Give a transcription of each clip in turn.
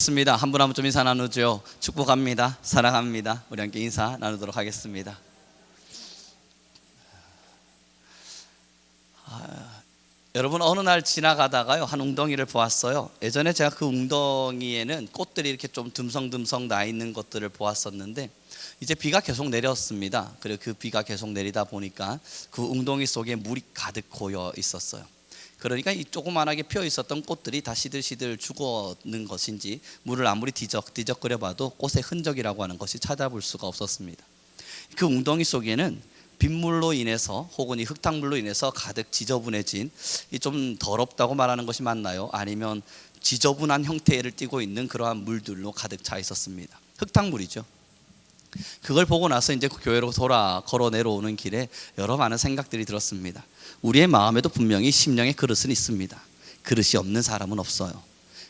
습니다. 한 분 한 분 좀 인사 나누죠. 축복합니다. 사랑합니다. 우리 함께 인사 나누도록 하겠습니다. 아, 여러분 어느 날 지나가다가요 한 웅덩이를 보았어요. 예전에 제가 그 웅덩이에는 꽃들이 이렇게 좀 듬성듬성 나 있는 것들을 보았었는데 이제 비가 계속 내렸습니다. 그리고 그 비가 계속 내리다 보니까 그 웅덩이 속에 물이 가득 고여 있었어요. 그러니까 이 조그만하게 피어 있었던 꽃들이 다 시들시들 죽어는 것인지 물을 아무리 뒤적뒤적거려 봐도 꽃의 흔적이라고 하는 것이 찾아볼 수가 없었습니다. 그 웅덩이 속에는 빗물로 인해서 혹은 이 흙탕물로 인해서 가득 지저분해진 이 좀 더럽다고 말하는 것이 맞나요? 아니면 지저분한 형태를 띠고 있는 그러한 물들로 가득 차 있었습니다. 흙탕물이죠. 그걸 보고 나서 이제 그 교회로 돌아 걸어 내려오는 길에 여러 많은 생각들이 들었습니다. 우리의 마음에도 분명히 심령의 그릇은 있습니다. 그릇이 없는 사람은 없어요.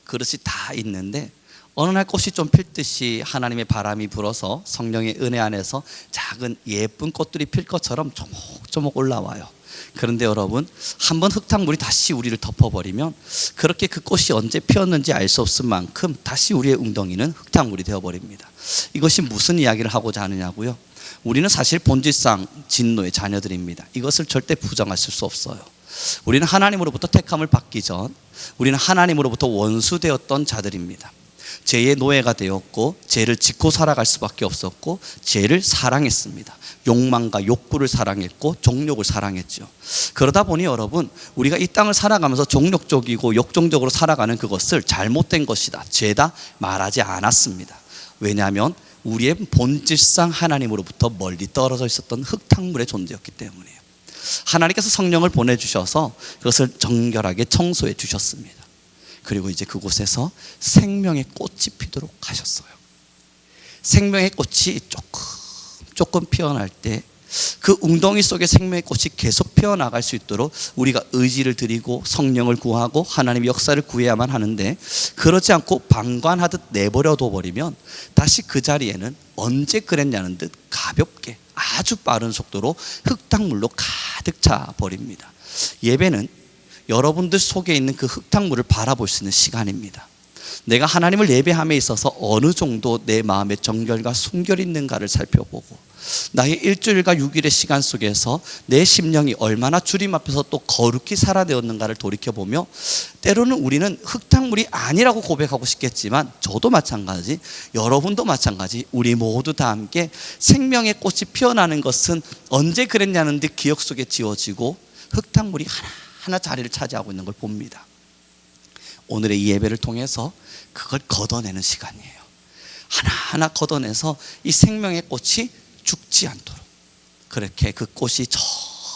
그릇이 다 있는데 어느 날 꽃이 좀 필 듯이 하나님의 바람이 불어서 성령의 은혜 안에서 작은 예쁜 꽃들이 필 것처럼 조목조목 올라와요. 그런데 여러분 한번 흙탕물이 다시 우리를 덮어버리면 그렇게 그 꽃이 언제 피었는지 알 수 없을 만큼 다시 우리의 웅덩이는 흙탕물이 되어버립니다. 이것이 무슨 이야기를 하고자 하느냐고요? 우리는 사실 본질상 진노의 자녀들입니다. 이것을 절대 부정하실 수 없어요. 우리는 하나님으로부터 택함을 받기 전 우리는 하나님으로부터 원수되었던 자들입니다. 죄의 노예가 되었고 죄를 짓고 살아갈 수밖에 없었고 죄를 사랑했습니다. 욕망과 욕구를 사랑했고 종욕을 사랑했죠. 그러다 보니 여러분 우리가 이 땅을 살아가면서 종욕적이고 욕종적으로 살아가는 그것을 잘못된 것이다. 죄다 말하지 않았습니다. 왜냐하면 우리의 본질상 하나님으로부터 멀리 떨어져 있었던 흙탕물의 존재였기 때문이에요. 하나님께서 성령을 보내주셔서 그것을 정결하게 청소해 주셨습니다. 그리고 이제 그곳에서 생명의 꽃이 피도록 하셨어요. 생명의 꽃이 조금 조금 피어날 때 그 웅덩이 속에 생명의 꽃이 계속 피어나갈 수 있도록 우리가 의지를 드리고 성령을 구하고 하나님의 역사를 구해야만 하는데 그러지 않고 방관하듯 내버려 둬 버리면 다시 그 자리에는 언제 그랬냐는 듯 가볍게 아주 빠른 속도로 흙탕물로 가득 차 버립니다. 예배는 여러분들 속에 있는 그 흙탕물을 바라볼 수 있는 시간입니다. 내가 하나님을 예배함에 있어서 어느 정도 내 마음의 정결과 순결이 있는가를 살펴보고 나의 일주일과 6일의 시간 속에서 내 심령이 얼마나 주님 앞에서 또 거룩히 살아내었는가를 돌이켜보며 때로는 우리는 흙탕물이 아니라고 고백하고 싶겠지만 저도 마찬가지 여러분도 마찬가지 우리 모두 다 함께 생명의 꽃이 피어나는 것은 언제 그랬냐는 듯 기억 속에 지워지고 흙탕물이 하나 하나 자리를 차지하고 있는 걸 봅니다. 오늘의 이 예배를 통해서 그걸 걷어내는 시간이에요. 하나하나 걷어내서 이 생명의 꽃이 죽지 않도록 그렇게 그 꽃이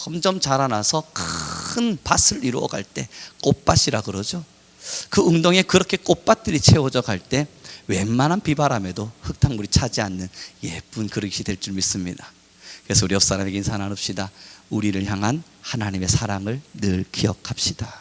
점점 자라나서 큰 밭을 이루어갈 때 꽃밭이라 그러죠. 그 웅덩이에 그렇게 꽃밭들이 채워져 갈 때 웬만한 비바람에도 흙탕물이 차지 않는 예쁜 그릇이 될 줄 믿습니다. 그래서 우리 옆 사람에게 인사 나눕시다. 우리를 향한 하나님의 사랑을 늘 기억합시다.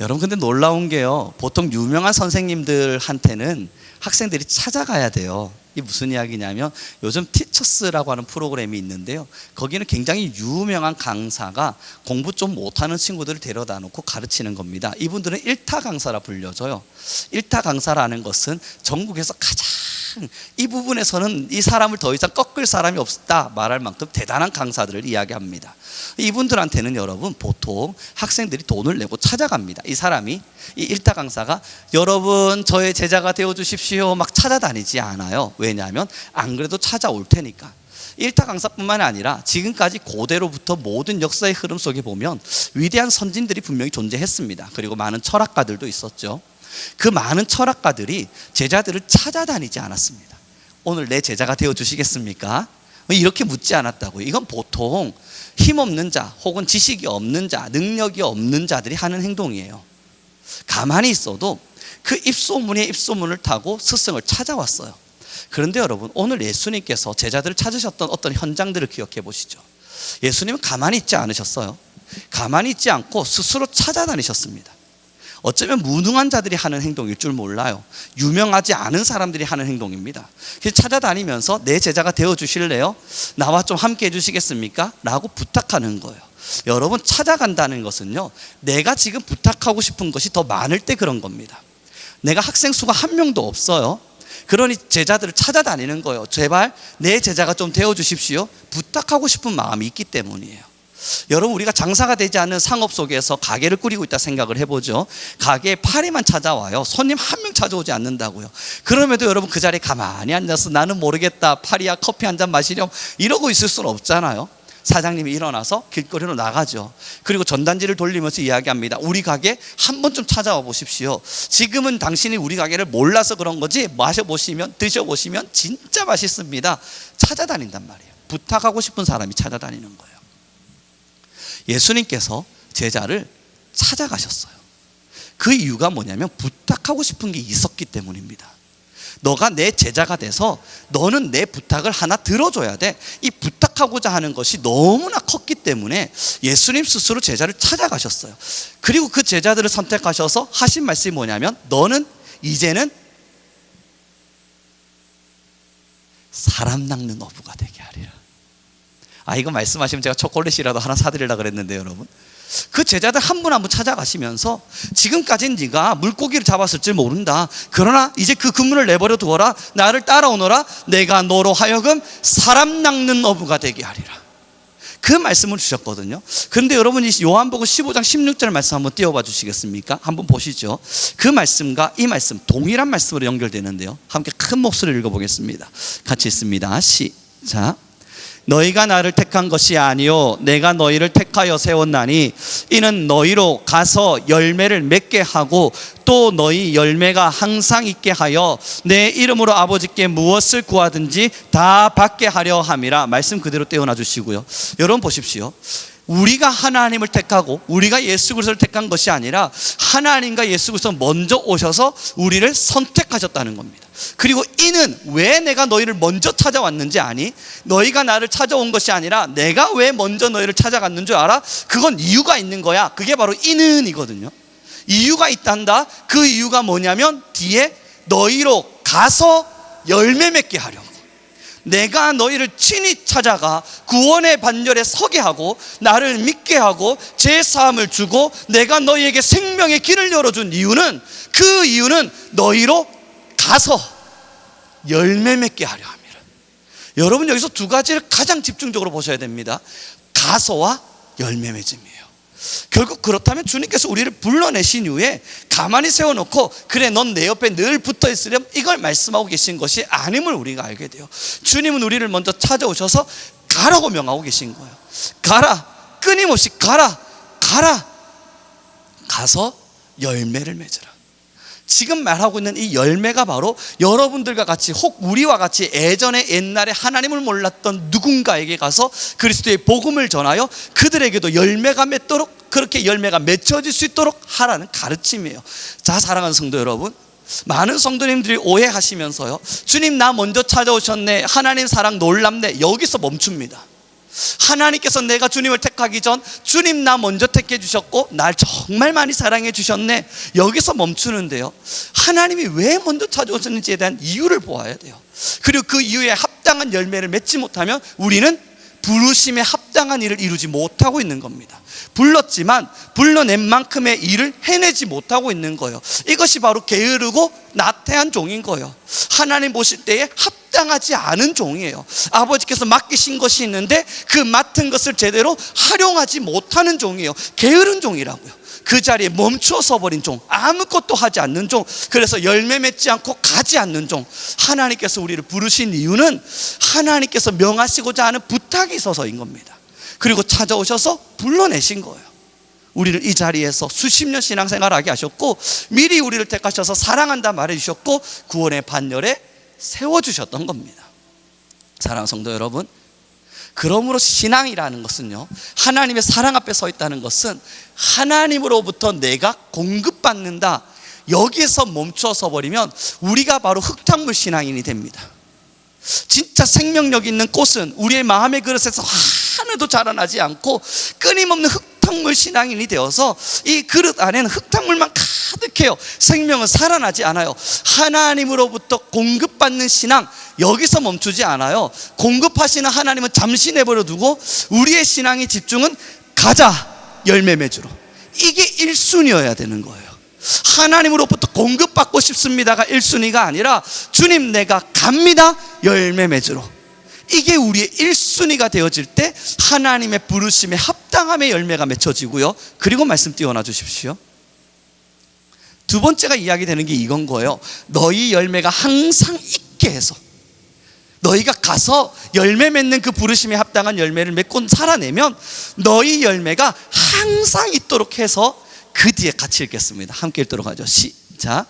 여러분 근데 놀라운 게요. 보통 유명한 선생님들한테는 학생들이 찾아가야 돼요. 이게 무슨 이야기냐면 요즘 티처스라고 하는 프로그램이 있는데요. 거기는 굉장히 유명한 강사가 공부 좀 못하는 친구들을 데려다 놓고 가르치는 겁니다. 이분들은 일타 강사라 불려져요. 일타 강사라는 것은 전국에서 가장 이 부분에서는 이 사람을 더 이상 꺾을 사람이 없다 말할 만큼 대단한 강사들을 이야기합니다. 이분들한테는 여러분 보통 학생들이 돈을 내고 찾아갑니다. 이 사람이 이 일타 강사가 여러분 저의 제자가 되어 주십시오 막 찾아다니지 않아요. 왜냐하면 안 그래도 찾아올 테니까. 일타 강사뿐만 아니라 지금까지 고대로부터 모든 역사의 흐름 속에 보면 위대한 선진들이 분명히 존재했습니다. 그리고 많은 철학가들도 있었죠. 그 많은 철학가들이 제자들을 찾아다니지 않았습니다. 오늘 내 제자가 되어 주시겠습니까? 이렇게 묻지 않았다고요. 이건 보통 힘없는 자 혹은 지식이 없는 자, 능력이 없는 자들이 하는 행동이에요. 가만히 있어도 그 입소문에 입소문을 타고 스승을 찾아왔어요. 그런데 여러분, 오늘 예수님께서 제자들을 찾으셨던 어떤 현장들을 기억해 보시죠. 예수님은 가만히 있지 않으셨어요. 가만히 있지 않고 스스로 찾아다니셨습니다. 어쩌면 무능한 자들이 하는 행동일 줄 몰라요. 유명하지 않은 사람들이 하는 행동입니다. 그래서 찾아다니면서 내 제자가 되어 주실래요? 나와 좀 함께 해 주시겠습니까? 라고 부탁하는 거예요. 여러분 찾아간다는 것은요. 내가 지금 부탁하고 싶은 것이 더 많을 때 그런 겁니다. 내가 학생 수가 한 명도 없어요. 그러니 제자들을 찾아다니는 거예요. 제발 내 제자가 좀 되어 주십시오. 부탁하고 싶은 마음이 있기 때문이에요. 여러분 우리가 장사가 되지 않는 상업 속에서 가게를 꾸리고 있다 생각을 해보죠. 가게에 파리만 찾아와요. 손님 한 명 찾아오지 않는다고요. 그럼에도 여러분 그 자리에 가만히 앉아서 나는 모르겠다. 파리야 커피 한 잔 마시렴 이러고 있을 수는 없잖아요. 사장님이 일어나서 길거리로 나가죠. 그리고 전단지를 돌리면서 이야기합니다. 우리 가게 한 번쯤 찾아와 보십시오. 지금은 당신이 우리 가게를 몰라서 그런 거지 마셔보시면 드셔보시면 진짜 맛있습니다. 찾아다닌단 말이에요. 부탁하고 싶은 사람이 찾아다니는 거예요. 예수님께서 제자를 찾아가셨어요. 그 이유가 뭐냐면 부탁하고 싶은 게 있었기 때문입니다. 너가 내 제자가 돼서 너는 내 부탁을 하나 들어줘야 돼. 이 부탁하고자 하는 것이 너무나 컸기 때문에 예수님 스스로 제자를 찾아가셨어요. 그리고 그 제자들을 선택하셔서 하신 말씀이 뭐냐면 너는 이제는 사람 낚는 어부가 되게 하리라. 아 이거 말씀하시면 제가 초콜릿이라도 하나 사드리려 그랬는데 여러분. 그 제자들 한 분 한 분 찾아가시면서 지금까지는 네가 물고기를 잡았을 줄 모른다. 그러나 이제 그 근무를 내버려 두어라. 나를 따라오너라. 내가 너로 하여금 사람 낚는 어부가 되게 하리라. 그 말씀을 주셨거든요. 그런데 여러분 이 요한복음 15장 16절 말씀 한번 띄워봐 주시겠습니까? 한번 보시죠. 그 말씀과 이 말씀 동일한 말씀으로 연결되는데요. 함께 큰 목소리를 읽어보겠습니다. 같이 있습니다. 시작 너희가 나를 택한 것이 아니요 내가 너희를 택하여 세웠나니 이는 너희로 가서 열매를 맺게 하고 또 너희 열매가 항상 있게 하여 내 이름으로 아버지께 무엇을 구하든지 다 받게 하려 함이라 말씀 그대로 떼어놔 주시고요. 여러분 보십시오 우리가 하나님을 택하고 우리가 예수 그리스도를 택한 것이 아니라 하나님과 예수 그리스도 먼저 오셔서 우리를 선택하셨다는 겁니다. 그리고 이는 왜 내가 너희를 먼저 찾아왔는지 아니? 너희가 나를 찾아온 것이 아니라 내가 왜 먼저 너희를 찾아갔는 줄 알아? 그건 이유가 있는 거야. 그게 바로 이는이거든요. 이유가 있단다. 그 이유가 뭐냐면 뒤에 너희로 가서 열매 맺게 하려고. 내가 너희를 친히 찾아가 구원의 반열에 서게 하고 나를 믿게 하고 제 사함을 주고 내가 너희에게 생명의 길을 열어준 이유는 그 이유는 너희로 가서 열매 맺게 하려 함이라. 여러분 여기서 두 가지를 가장 집중적으로 보셔야 됩니다. 가서와 열매 맺음이에요. 결국 그렇다면 주님께서 우리를 불러내신 이후에 가만히 세워놓고 그래 넌 내 옆에 늘 붙어 있으렴 이걸 말씀하고 계신 것이 아님을 우리가 알게 돼요. 주님은 우리를 먼저 찾아오셔서 가라고 명하고 계신 거예요. 가라 끊임없이 가라 가라. 가서 열매를 맺으라 지금 말하고 있는 이 열매가 바로 여러분들과 같이 혹 우리와 같이 예전에 옛날에 하나님을 몰랐던 누군가에게 가서 그리스도의 복음을 전하여 그들에게도 열매가 맺도록 그렇게 열매가 맺혀질 수 있도록 하라는 가르침이에요. 자, 사랑하는 성도 여러분. 많은 성도님들이 오해하시면서요. 주님 나 먼저 찾아오셨네. 하나님 사랑 놀랍네. 여기서 멈춥니다. 하나님께서 내가 주님을 택하기 전 주님 나 먼저 택해 주셨고 날 정말 많이 사랑해 주셨네. 여기서 멈추는데요. 하나님이 왜 먼저 찾아오셨는지에 대한 이유를 보아야 돼요. 그리고 그 이유에 합당한 열매를 맺지 못하면 우리는 부르심에 합당한 일을 이루지 못하고 있는 겁니다. 불렀지만 불러낸 만큼의 일을 해내지 못하고 있는 거예요. 이것이 바로 게으르고 나태한 종인 거예요. 하나님 보실 때에 합당하지 않은 종이에요. 아버지께서 맡기신 것이 있는데 그 맡은 것을 제대로 활용하지 못하는 종이에요. 게으른 종이라고요. 그 자리에 멈춰서 버린 종, 아무것도 하지 않는 종, 그래서 열매 맺지 않고 가지 않는 종. 하나님께서 우리를 부르신 이유는 하나님께서 명하시고자 하는 부탁이 있어서인 겁니다. 그리고 찾아오셔서 불러내신 거예요. 우리를 이 자리에서 수십 년 신앙생활하게 하셨고 미리 우리를 택하셔서 사랑한다 말해주셨고 구원의 반열에 세워주셨던 겁니다. 사랑하는 성도 여러분, 그러므로 신앙이라는 것은요, 하나님의 사랑 앞에 서 있다는 것은 하나님으로부터 내가 공급받는다. 여기에서 멈춰서 버리면 우리가 바로 흙탕물 신앙인이 됩니다. 진짜 생명력 있는 꽃은 우리의 마음의 그릇에서 하나도 자라나지 않고 끊임없는 흙 탕물 신앙인이 되어서 이 그릇 안에는 흙탕물만 가득해요. 생명은 살아나지 않아요. 하나님으로부터 공급받는 신앙 여기서 멈추지 않아요. 공급하시는 하나님은 잠시 내버려 두고 우리의 신앙의 집중은 가자 열매 맺으러 이게 1순위여야 되는 거예요 하나님으로부터 공급받고 싶습니다가 1순위가 아니라 주님 내가 갑니다 열매 맺으러 이게 우리의 1순위가 되어질 때 하나님의 부르심에 합당함의 열매가 맺혀지고요 그리고 말씀 띄워놔 주십시오 두 번째가 이야기되는 게 이건 거예요 너희 열매가 항상 있게 해서 너희가 가서 열매 맺는 그 부르심에 합당한 열매를 맺고 살아내면 너희 열매가 항상 있도록 해서 그 뒤에 같이 읽겠습니다. 함께 읽도록 하죠. 시작.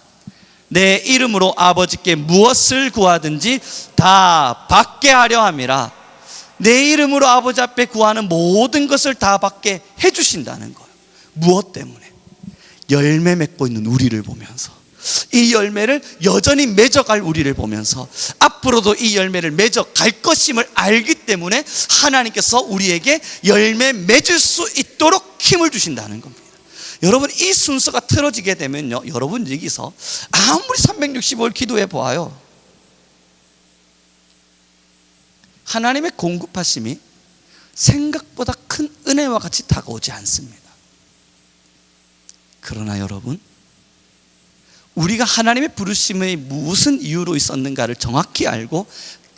내 이름으로 아버지께 무엇을 구하든지 다 받게 하려 함이라. 내 이름으로 아버지 앞에 구하는 모든 것을 다 받게 해 주신다는 거예요. 무엇 때문에? 열매 맺고 있는 우리를 보면서 이 열매를 여전히 맺어갈 우리를 보면서 앞으로도 이 열매를 맺어갈 것임을 알기 때문에 하나님께서 우리에게 열매 맺을 수 있도록 힘을 주신다는 겁니다. 여러분 이 순서가 틀어지게 되면요 여러분 여기서 아무리 365일 기도해 보아요. 하나님의 공급하심이 생각보다 큰 은혜와 같이 다가오지 않습니다. 그러나 여러분 우리가 하나님의 부르심이 무슨 이유로 있었는가를 정확히 알고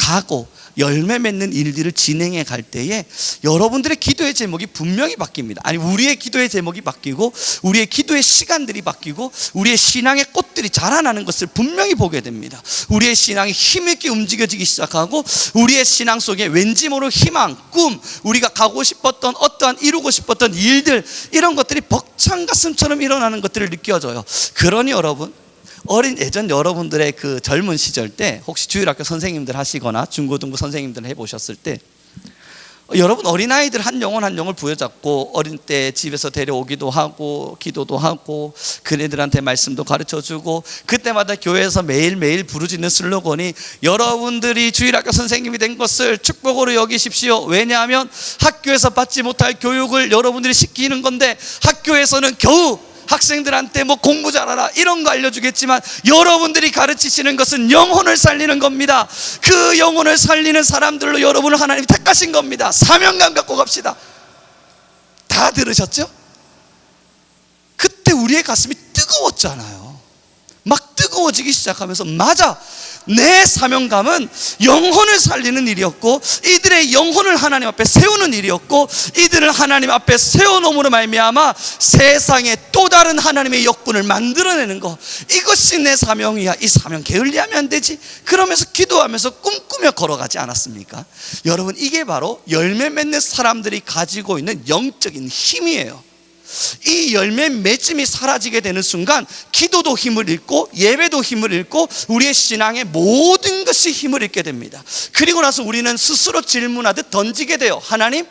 가고 열매 맺는 일들을 진행해 갈 때에 여러분들의 기도의 제목이 분명히 바뀝니다. 아니 우리의 기도의 제목이 바뀌고 우리의 기도의 시간들이 바뀌고 우리의 신앙의 꽃들이 자라나는 것을 분명히 보게 됩니다. 우리의 신앙이 힘있게 움직여지기 시작하고 우리의 신앙 속에 왠지 모를 희망, 꿈, 우리가 가고 싶었던 어떠한 이루고 싶었던 일들 이런 것들이 벅찬 가슴처럼 일어나는 것들을 느껴져요. 그러니 여러분 어린 예전 여러분들의 그 젊은 시절 때 혹시 주일학교 선생님들 하시거나 중고등부 선생님들 해보셨을 때 여러분 어린아이들 한 영혼 한 영을 부여잡고 어린 때 집에서 데려오기도 하고 기도도 하고 그네들한테 말씀도 가르쳐 주고 그때마다 교회에서 매일매일 부르짖는 슬로건이 여러분들이 주일학교 선생님이 된 것을 축복으로 여기십시오. 왜냐하면 학교에서 받지 못할 교육을 여러분들이 시키는 건데 학교에서는 겨우 학생들한테 뭐 공부 잘하라 이런 거 알려주겠지만 여러분들이 가르치시는 것은 영혼을 살리는 겁니다. 그 영혼을 살리는 사람들로 여러분을 하나님 택하신 겁니다. 사명감 갖고 갑시다. 다 들으셨죠? 그때 우리의 가슴이 뜨거웠잖아요. 막 뜨거워지기 시작하면서 맞아. 내 사명감은 영혼을 살리는 일이었고 이들의 영혼을 하나님 앞에 세우는 일이었고 이들을 하나님 앞에 세워놓음으로 말미암아 세상에 또 다른 하나님의 역군을 만들어내는 것 이것이 내 사명이야. 이 사명 게을리하면 안 되지. 그러면서 기도하면서 꿈꾸며 걸어가지 않았습니까? 여러분 이게 바로 열매 맺는 사람들이 가지고 있는 영적인 힘이에요 이 열매 맺음이 사라지게 되는 순간 기도도 힘을 잃고 예배도 힘을 잃고 우리의 신앙의 모든 것이 힘을 잃게 됩니다. 그리고 나서 우리는 스스로 질문하듯 던지게 돼요. 하나님,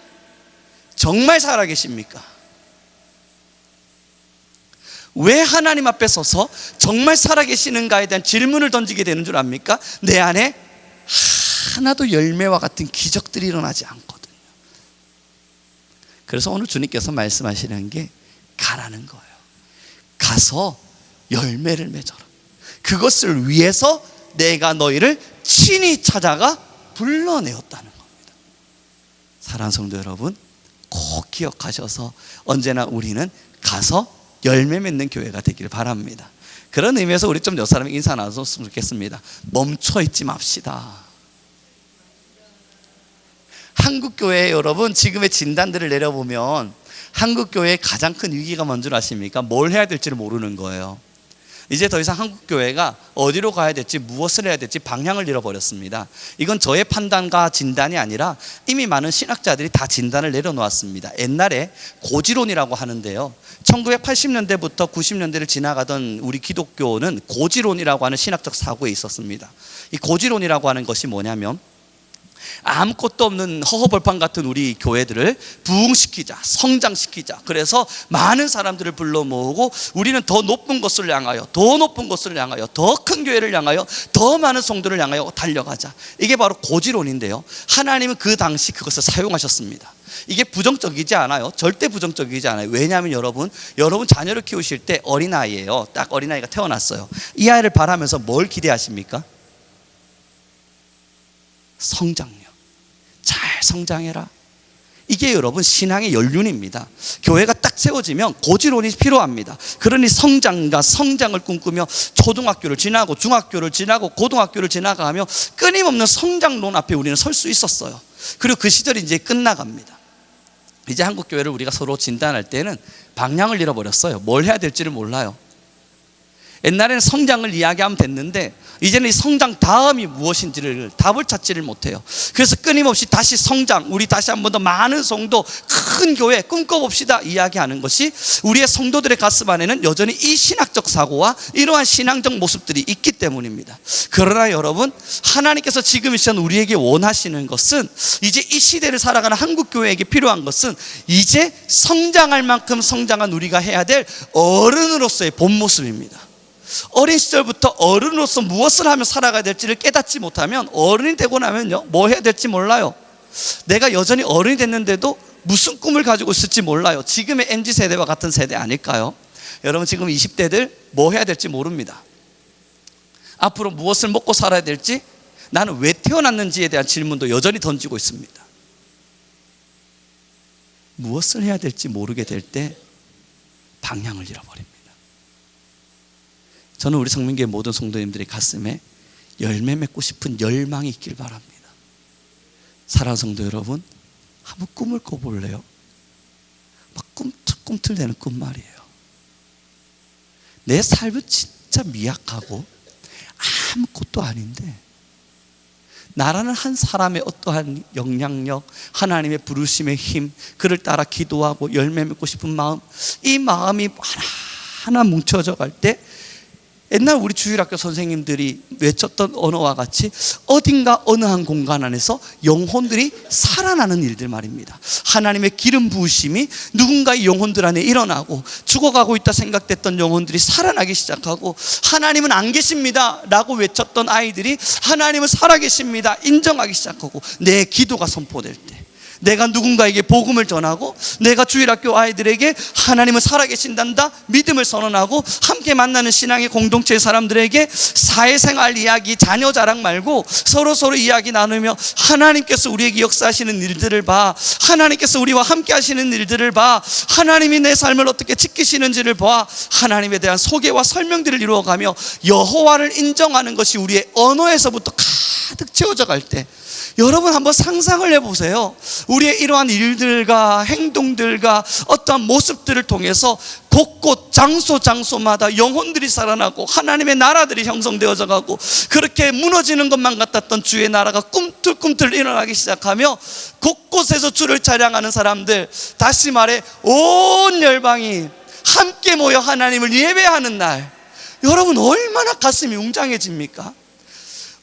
정말 살아계십니까? 왜 하나님 앞에 서서 정말 살아계시는가에 대한 질문을 던지게 되는 줄 압니까? 내 안에 하나도 열매와 같은 기적들이 일어나지 않거든요. 그래서 오늘 주님께서 말씀하시는 게 가라는 거예요. 가서 열매를 맺어라. 그것을 위해서 내가 너희를 친히 찾아가 불러내었다는 겁니다. 사랑하는 성도 여러분, 꼭 기억하셔서 언제나 우리는 가서 열매 맺는 교회가 되기를 바랍니다. 그런 의미에서 우리 좀 옆사람에게 인사 나눴으면 좋겠습니다. 멈춰 있지 맙시다. 한국 교회 여러분 지금의 진단들을 내려보면 한국 교회의 가장 큰 위기가 뭔 줄 아십니까? 뭘 해야 될지를 모르는 거예요. 이제 더 이상 한국 교회가 어디로 가야 될지 무엇을 해야 될지 방향을 잃어버렸습니다. 이건 저의 판단과 진단이 아니라 이미 많은 신학자들이 다 진단을 내려놓았습니다. 옛날에 고지론이라고 하는데요. 1980년대부터 90년대를 지나가던 우리 기독교는 고지론이라고 하는 신학적 사고에 있었습니다. 이 고지론이라고 하는 것이 뭐냐면 아무것도 없는 허허벌판 같은 우리 교회들을 부흥시키자, 성장시키자. 그래서 많은 사람들을 불러 모으고 우리는 더 높은 것을 향하여, 더 높은 것을 향하여, 더 큰 교회를 향하여, 더 많은 성도를 향하여 달려가자. 이게 바로 고지론인데요. 하나님은 그 당시 그것을 사용하셨습니다. 이게 부정적이지 않아요. 절대 부정적이지 않아요. 왜냐하면 여러분, 여러분 자녀를 키우실 때 어린아이예요. 딱 어린아이가 태어났어요. 이 아이를 바라면서 뭘 기대하십니까? 성장력. 잘 성장해라. 이게 여러분 신앙의 연륜입니다. 교회가 딱 세워지면 고지론이 필요합니다. 그러니 성장과 성장을 꿈꾸며 초등학교를 지나고 중학교를 지나고 고등학교를 지나가며 끊임없는 성장론 앞에 우리는 설 수 있었어요. 그리고 그 시절이 이제 끝나갑니다. 이제 한국 교회를 우리가 서로 진단할 때는 방향을 잃어버렸어요. 뭘 해야 될지를 몰라요. 옛날에는 성장을 이야기하면 됐는데 이제는 이 성장 다음이 무엇인지를 답을 찾지를 못해요. 그래서 끊임없이 다시 성장, 우리 다시 한 번 더 많은 성도, 큰 교회 꿈꿔봅시다 이야기하는 것이 우리의 성도들의 가슴 안에는 여전히 이 신학적 사고와 이러한 신앙적 모습들이 있기 때문입니다. 그러나 여러분, 하나님께서 지금 이 시간 우리에게 원하시는 것은 이제 이 시대를 살아가는 한국 교회에게 필요한 것은 이제 성장할 만큼 성장한 우리가 해야 될 어른으로서의 본 모습입니다. 어린 시절부터 어른으로서 무엇을 하며 살아가야 될지를 깨닫지 못하면 어른이 되고 나면요 뭐 해야 될지 몰라요. 내가 여전히 어른이 됐는데도 무슨 꿈을 가지고 있을지 몰라요. 지금의 MZ 세대와 같은 세대 아닐까요? 여러분 지금 20대들 뭐 해야 될지 모릅니다. 앞으로 무엇을 먹고 살아야 될지 나는 왜 태어났는지에 대한 질문도 여전히 던지고 있습니다. 무엇을 해야 될지 모르게 될 때 방향을 잃어버립니다 저는 우리 성민교회 모든 성도님들의 가슴에 열매 맺고 싶은 열망이 있길 바랍니다. 사랑하는 성도 여러분, 한번 꿈을 꿔볼래요? 막 꿈틀 꿈틀대는 꿈 말이에요. 내 삶은 진짜 미약하고 아무것도 아닌데 나라는 한 사람의 어떠한 영향력, 하나님의 부르심의 힘, 그를 따라 기도하고 열매 맺고 싶은 마음, 이 마음이 하나하나 뭉쳐져 갈 때 옛날 우리 주일학교 선생님들이 외쳤던 언어와 같이 어딘가 어느 한 공간 안에서 영혼들이 살아나는 일들 말입니다. 하나님의 기름 부으심이 누군가의 영혼들 안에 일어나고 죽어가고 있다 생각됐던 영혼들이 살아나기 시작하고 하나님은 안 계십니다. 라고 외쳤던 아이들이 하나님은 살아계십니다. 인정하기 시작하고 내 기도가 선포될 때 내가 누군가에게 복음을 전하고 내가 주일학교 아이들에게 하나님은 살아계신단다 믿음을 선언하고 함께 만나는 신앙의 공동체의 사람들에게 사회생활 이야기 자녀 자랑 말고 서로 서로 이야기 나누며 하나님께서 우리에게 역사하시는 일들을 봐 하나님께서 우리와 함께 하시는 일들을 봐 하나님이 내 삶을 어떻게 지키시는지를 봐 하나님에 대한 소개와 설명들을 이루어가며 여호와를 인정하는 것이 우리의 언어에서부터 가득 채워져 갈 때 여러분 한번 상상을 해보세요. 우리의 이러한 일들과 행동들과 어떠한 모습들을 통해서 곳곳 장소 장소마다 영혼들이 살아나고 하나님의 나라들이 형성되어져 가고 그렇게 무너지는 것만 같았던 주의 나라가 꿈틀꿈틀 일어나기 시작하며 곳곳에서 주를 찬양하는 사람들 다시 말해 온 열방이 함께 모여 하나님을 예배하는 날 여러분 얼마나 가슴이 웅장해집니까?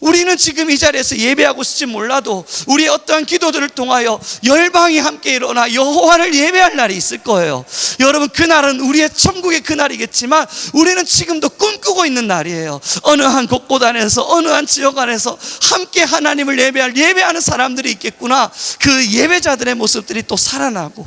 우리는 지금 이 자리에서 예배하고 있을지 몰라도 우리의 어떠한 기도들을 통하여 열방이 함께 일어나 여호와를 예배할 날이 있을 거예요. 여러분 그날은 우리의 천국의 그날이겠지만 우리는 지금도 꿈꾸고 있는 날이에요. 어느 한 곳곳 안에서 어느 한 지역 안에서 함께 하나님을 예배할 예배하는 사람들이 있겠구나. 그 예배자들의 모습들이 또 살아나고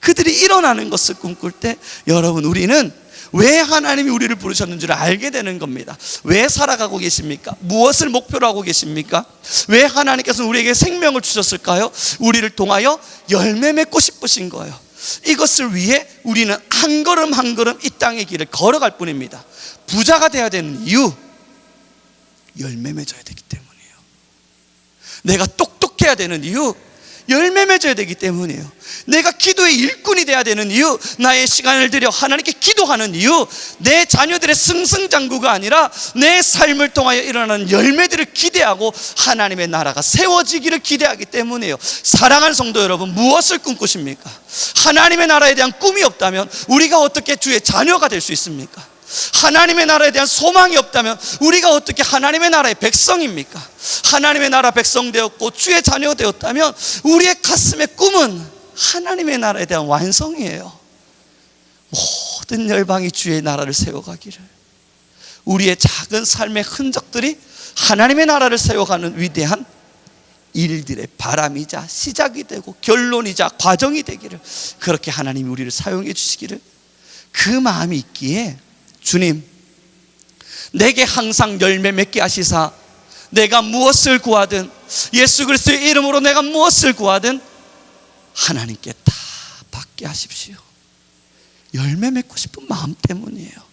그들이 일어나는 것을 꿈꿀 때 여러분 우리는 왜 하나님이 우리를 부르셨는지를 알게 되는 겁니다. 왜 살아가고 계십니까? 무엇을 목표로 하고 계십니까? 왜 하나님께서 우리에게 생명을 주셨을까요? 우리를 통하여 열매 맺고 싶으신 거예요. 이것을 위해 우리는 한 걸음 한 걸음 이 땅의 길을 걸어갈 뿐입니다. 부자가 되어야 되는 이유, 열매 맺어야 되기 때문이에요. 내가 똑똑해야 되는 이유, 열매 맺어야 되기 때문이에요. 내가 기도의 일꾼이 돼야 되는 이유, 나의 시간을 들여 하나님께 기도하는 이유, 내 자녀들의 승승장구가 아니라 내 삶을 통하여 일어나는 열매들을 기대하고 하나님의 나라가 세워지기를 기대하기 때문이에요. 사랑하는 성도 여러분, 무엇을 꿈꾸십니까? 하나님의 나라에 대한 꿈이 없다면 우리가 어떻게 주의 자녀가 될 수 있습니까? 하나님의 나라에 대한 소망이 없다면 우리가 어떻게 하나님의 나라의 백성입니까? 하나님의 나라 백성 되었고 주의 자녀 되었다면 우리의 가슴의 꿈은 하나님의 나라에 대한 완성이에요. 모든 열방이 주의 나라를 세워가기를 우리의 작은 삶의 흔적들이 하나님의 나라를 세워가는 위대한 일들의 바람이자 시작이 되고 결론이자 과정이 되기를 그렇게 하나님이 우리를 사용해 주시기를 그 마음이 있기에 주님, 내게 항상 열매 맺게 하시사 내가 무엇을 구하든 예수 그리스도의 이름으로 내가 무엇을 구하든 하나님께 다 받게 하십시오. 열매 맺고 싶은 마음 때문이에요.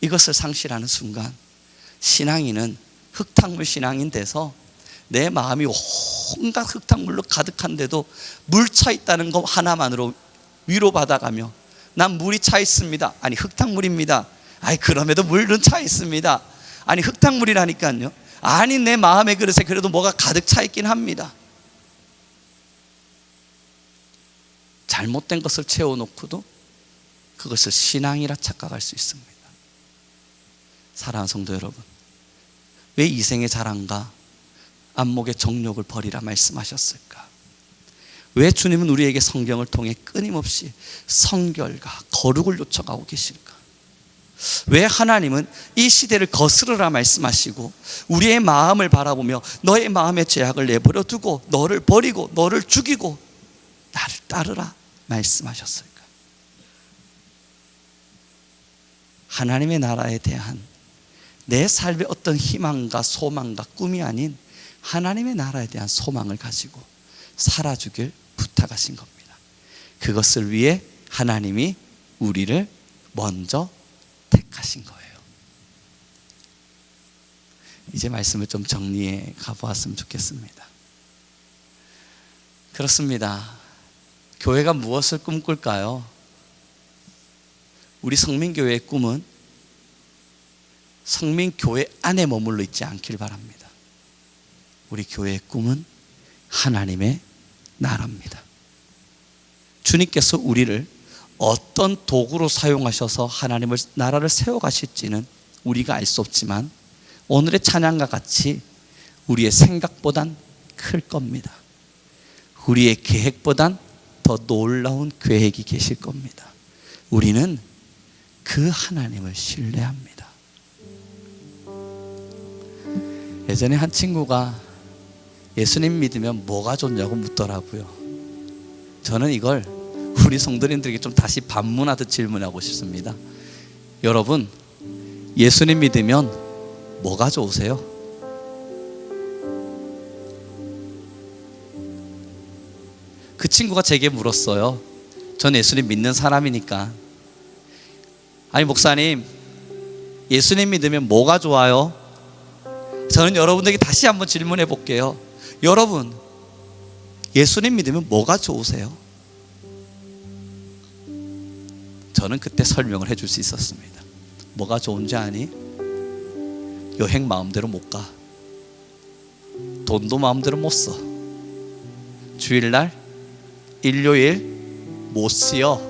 이것을 상실하는 순간 신앙인은 흙탕물 신앙인 돼서 내 마음이 온갖 흙탕물로 가득한데도 물 차 있다는 것 하나만으로 위로받아가며 난 물이 차 있습니다. 아니 흙탕물입니다. 아니 그럼에도 물은 차 있습니다. 아니 흙탕물이라니까요. 아니 내 마음의 그릇에 그래도 뭐가 가득 차 있긴 합니다. 잘못된 것을 채워놓고도 그것을 신앙이라 착각할 수 있습니다. 사랑하는 성도 여러분, 왜 이생의 자랑과 안목의 정욕을 버리라 말씀하셨을까? 왜 주님은 우리에게 성경을 통해 끊임없이 성결과 거룩을 요청하고 계실까? 왜 하나님은 이 시대를 거스르라 말씀하시고 우리의 마음을 바라보며 너의 마음의 죄악을 내버려 두고 너를 버리고 너를 죽이고 나를 따르라 말씀하셨을까? 하나님의 나라에 대한 내 삶의 어떤 희망과 소망과 꿈이 아닌 하나님의 나라에 대한 소망을 가지고 살아주길 부탁하신 겁니다. 그것을 위해 하나님이 우리를 먼저 택하신 거예요. 이제 말씀을 좀 정리해 가보았으면 좋겠습니다. 그렇습니다. 교회가 무엇을 꿈꿀까요? 우리 성민교회의 꿈은 성민교회 안에 머물러 있지 않길 바랍니다. 우리 교회의 꿈은 하나님의 나라입니다. 주님께서 우리를 어떤 도구로 사용하셔서 하나님을 나라를 세워 가실지는 우리가 알 수 없지만 오늘의 찬양과 같이 우리의 생각보단 클 겁니다. 우리의 계획보단 더 놀라운 계획이 계실 겁니다. 우리는 그 하나님을 신뢰합니다. 예전에 한 친구가 예수님 믿으면 뭐가 좋냐고 묻더라고요. 저는 이걸 우리 성도님들에게 좀 다시 반문하듯 질문하고 싶습니다. 여러분, 예수님 믿으면 뭐가 좋으세요? 그 친구가 제게 물었어요. 전 예수님 믿는 사람이니까. 아니, 목사님, 예수님 믿으면 뭐가 좋아요? 저는 여러분들에게 다시 한번 질문해 볼게요. 여러분, 예수님 믿으면 뭐가 좋으세요? 저는 그때 설명을 해줄 수 있었습니다. 뭐가 좋은지 아니? 여행 마음대로 못 가. 돈도 마음대로 못 써. 주일날, 일요일 못 쉬어.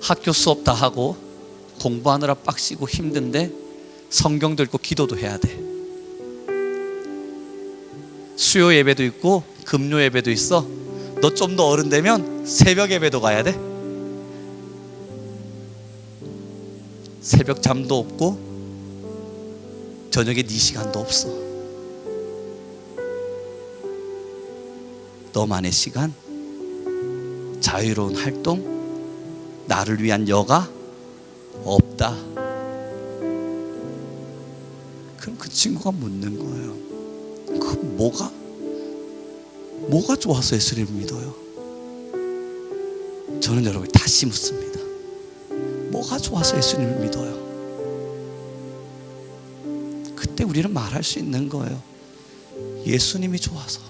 학교 수업 다 하고 공부하느라 빡시고 힘든데 성경도 읽고 기도도 해야 돼. 수요 예배도 있고 금요 예배도 있어. 너 좀 더 어른 되면 새벽 예배도 가야 돼. 새벽 잠도 없고 저녁에 네 시간도 없어. 너만의 시간, 자유로운 활동, 나를 위한 여가 없다. 그럼 그 친구가 묻는 거예요. 그 뭐가 뭐가 좋아서 예수를 믿어요? 저는 여러분 다시 묻습니다. 뭐가 좋아서 예수님을 믿어요? 그때 우리는 말할 수 있는 거예요. 예수님이 좋아서.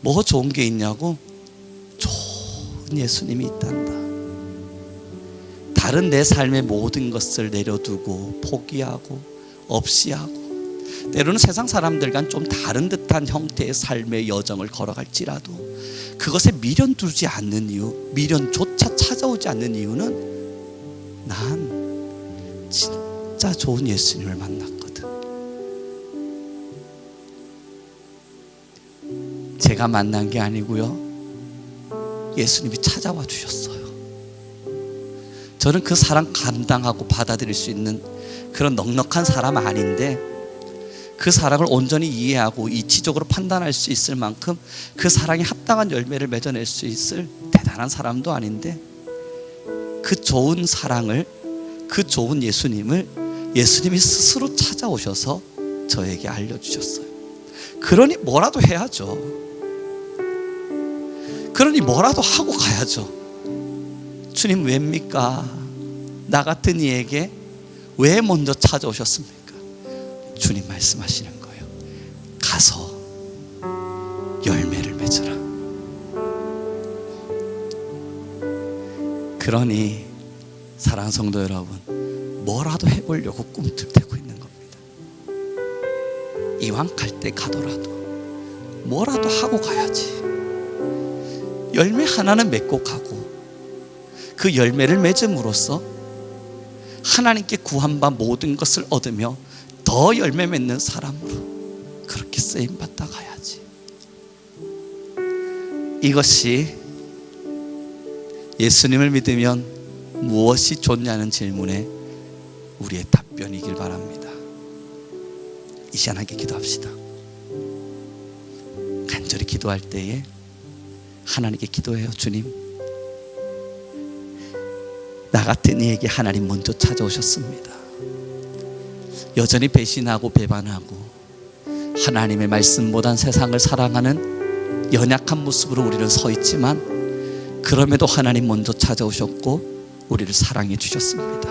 뭐 좋은 게 있냐고? 좋은 예수님이 있단다. 다른 내 삶의 모든 것을 내려두고 포기하고 없이 하고 때로는 세상 사람들과는 좀 다른 듯한 형태의 삶의 여정을 걸어갈지라도 그것에 미련 두지 않는 이유, 미련조차 찾아오지 않는 이유는 난 진짜 좋은 예수님을 만났거든. 제가 만난 게 아니고요. 예수님이 찾아와 주셨어요. 저는 그 사랑 감당하고 받아들일 수 있는 그런 넉넉한 사람 아닌데 그 사랑을 온전히 이해하고 이치적으로 판단할 수 있을 만큼 그 사랑에 합당한 열매를 맺어낼 수 있을 대단한 사람도 아닌데 그 좋은 사랑을 그 좋은 예수님을 예수님이 스스로 찾아오셔서 저에게 알려주셨어요. 그러니 뭐라도 해야죠. 그러니 뭐라도 하고 가야죠. 주님 왜입니까? 나 같은 이에게 왜 먼저 찾아오셨습니까? 주님 말씀하시는 거예요. 가서 열매를 맺으라. 그러니 사랑 성도 여러분, 뭐라도 해보려고 꿈틀대고 있는 겁니다. 이왕 갈 때 가더라도 뭐라도 하고 가야지. 열매 하나는 맺고 가고 그 열매를 맺음으로써 하나님께 구한 바 모든 것을 얻으며 더 열매 맺는 사람으로 그렇게 쓰임 받다 가야지. 이것이 예수님을 믿으면 무엇이 좋냐는 질문에 우리의 답변이길 바랍니다. 이 시간 함께 기도합시다. 간절히 기도할 때에 하나님께 기도해요, 주님. 나 같은 이에게 하나님 먼저 찾아오셨습니다. 여전히 배신하고 배반하고 하나님의 말씀보단 세상을 사랑하는 연약한 모습으로 우리는 서 있지만 그럼에도 하나님 먼저 찾아오셨고 우리를 사랑해 주셨습니다.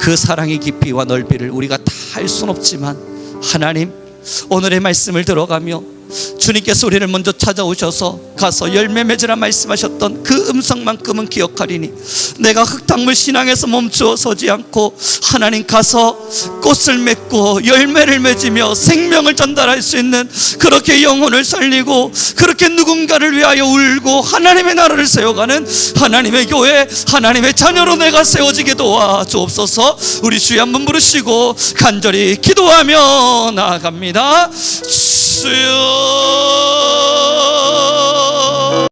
그 사랑의 깊이와 넓이를 우리가 다 알 순 없지만 하나님 오늘의 말씀을 들어가며 주님께서 우리를 먼저 찾아오셔서 가서 열매 맺으라 말씀하셨던 그 음성만큼은 기억하리니 내가 흙탕물 신앙에서 멈추어 서지 않고 하나님 가서 꽃을 맺고 열매를 맺으며 생명을 전달할 수 있는 그렇게 영혼을 살리고 그렇게 누군가를 위하여 울고 하나님의 나라를 세워가는 하나님의 교회 하나님의 자녀로 내가 세워지게 도와 주옵소서. 우리 주여 한번 부르시고 간절히 기도하며 나아갑니다. 주여